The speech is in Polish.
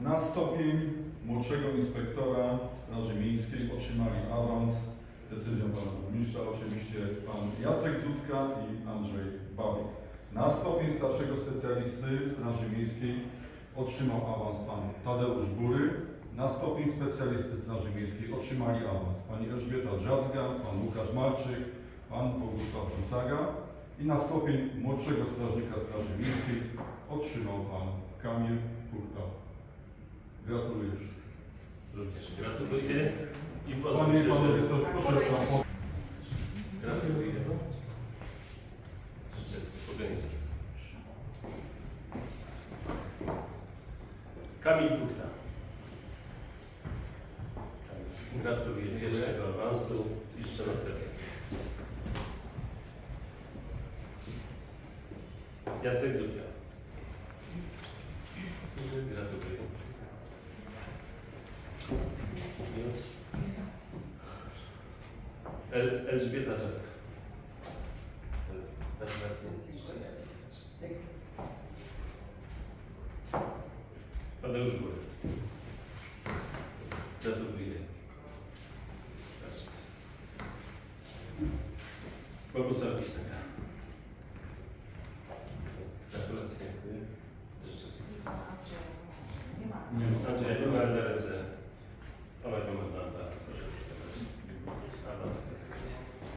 Na stopień młodszego inspektora Straży Miejskiej otrzymali awans decyzją pana burmistrza, oczywiście pan Jacek Zutka i Andrzej Babik. Na stopień starszego specjalisty Straży Miejskiej otrzymał awans pan Tadeusz Bury. Na stopień specjalisty Straży Miejskiej otrzymali awans pani Elżbieta Drzazga, pan Łukasz Marczyk, pan Bogusław Pisaga. I na stopień młodszego strażnika Straży Miejskiej otrzymał pan Kamil Kurta. Gratuluję wszystkim. Również gratuluję i Panie pozwólcie, i panowie, że... to proszę pan Gratuluję. Życzę służby. Kamil Kuchta. Gratuluję pierwszego awansu i życzę następnego. Jacek Dudia. Gratuluję. El, Elżbieta Czaska. Gratulacje. Tadeusz Góry. Gratuluję. Bogusław. Gratulacje. Życzę sobie. Nie ma. Andrzej, numer ręce. Obaj pomagamy.